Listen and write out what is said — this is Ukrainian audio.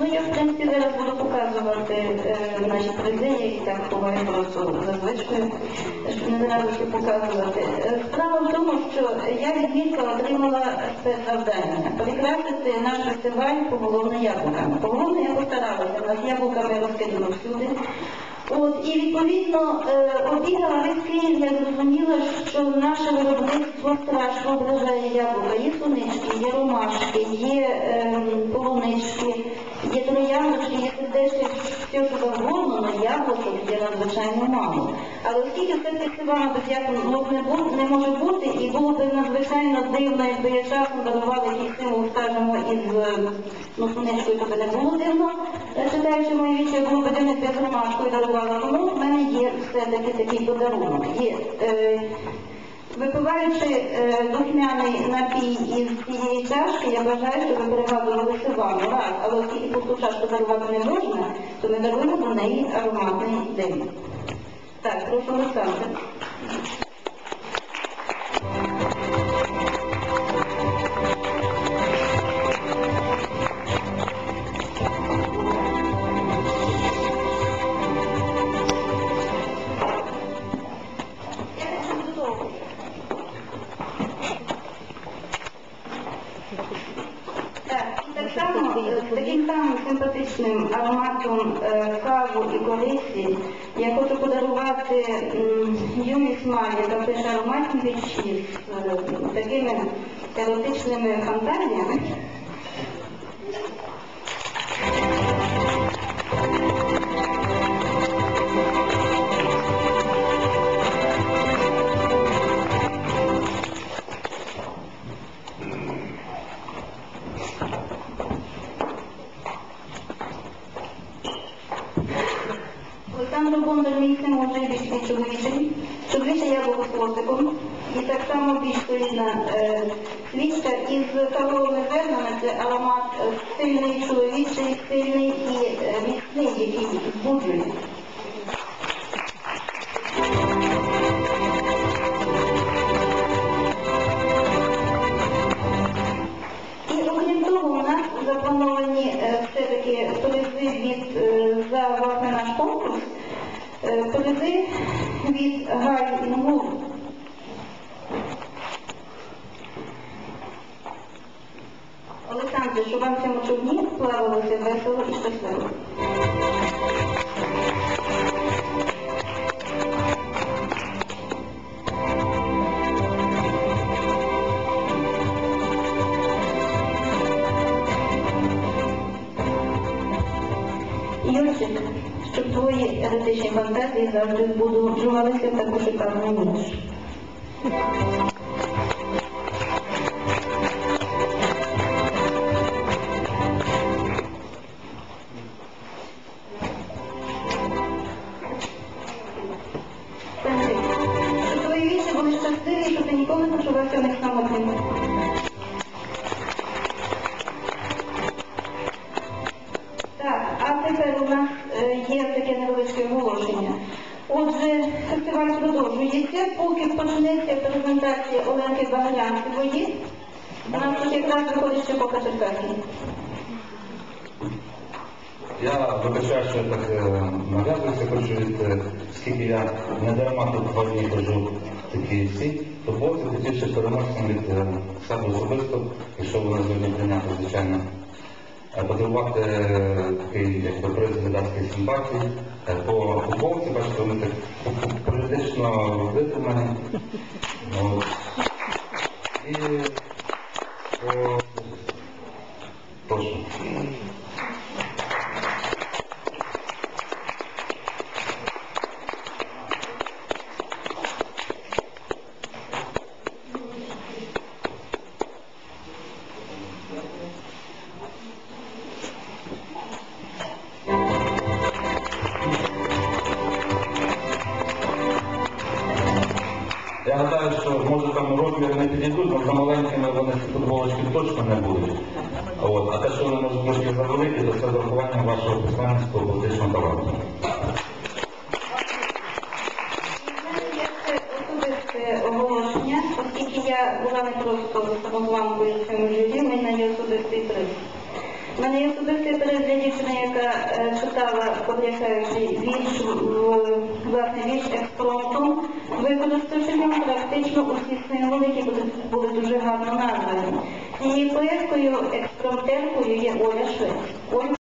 Ну, я, в принципі, зараз буду показувати е, наші призи, які так ховаю просто за звичкою, щоб не зразу показувати. Е, Справа в тому, що я від міста отримала спецзавдання прикрасити наш фестиваль поголовно яблуками. Поголовно я постаралася, у нас яблуками розкидано всюди. От, і відповідно е, обігала весь Київ, я зрозуміла, що наше виробництво страшно вражає яблука. Є сунички, є ромашки, є ем, полунички, є трояндочки, є сердечки, все що яблучок є надзвичайно мало. Але оскільки це фестиваль яблук не, може бути, і було б надзвичайно дивно, якби я часом дарували якийсь символ, скажімо, із е, ну, суничкою, то би не було дивно, е, читаючи мої вічі, було б дивно, з ромашкою дарувала. Тому в мене є все-таки такий подарунок. Є, е, Випиваючи е, духмяний напій із цієї чашки, я бажаю, щоб ви перегадувалися вам. Раз, але оскільки пусту чашку дарувати не можна, то ми даруємо до неї ароматний дим. Так, прошу Олександр. Само, е, з таким самим симпатичним ароматом е, каву і корисі я хочу подарувати м, Юмі та теж ароматні вічі з е, такими еротичними фантазіями. Син може більш чоловічий. Чоловіче яблуко з хвостиком. І так само більш солідна е, свічка із кавовими зернами. Це аромат е, сильний, чоловічий, сильний і е, міцний, який збуджує. І окрім того, у нас заплановані е, все-таки від е, за власне наш конкурс, е, від Гаї Інгул. Олександре, щоб вам в цьому човні плавалося весело і щасливо. Юрчик, щоб твої еротичні фантазії завжди збуджувалися ніч. Пензик, щоб твої вічі були щасливі, щоб ти ніколи не почувався в продовжується, поки почнеться презентація Оленки Багалянської. У нас тут якраз виходить ще поки Черкасі. Я вибачаю, що я так е, нав'язуюся, хочу е, я не дарма тут два дні хожу такі всі, то хлопці хотів ще переможцям від е, себе особисто, якщо вони сьогодні прийняти, звичайно, подарувати е, такий приз глядацької симпатії. Е, По футболці, бачите, вони так політично витримані. І Я гадаю, що може там розмір не підійдуть, бо за маленькими вони футболочки точно не будуть. От. А те, що вони можуть трошки завеликі, то це з урахуванням вашого письменницького політичного таланту. У мене є ще особисте оголошення, оскільки я була не просто самозванкою в цьому житті, в мене є особистий приз. У мене є особистий перегляд дівчини, яка е, читала подякаючий вірш, в- власне вірш експромтом, використавши практично усі символи, які були, дуже гарно названі. Цією поеткою, експромтеркою є Оля Швець.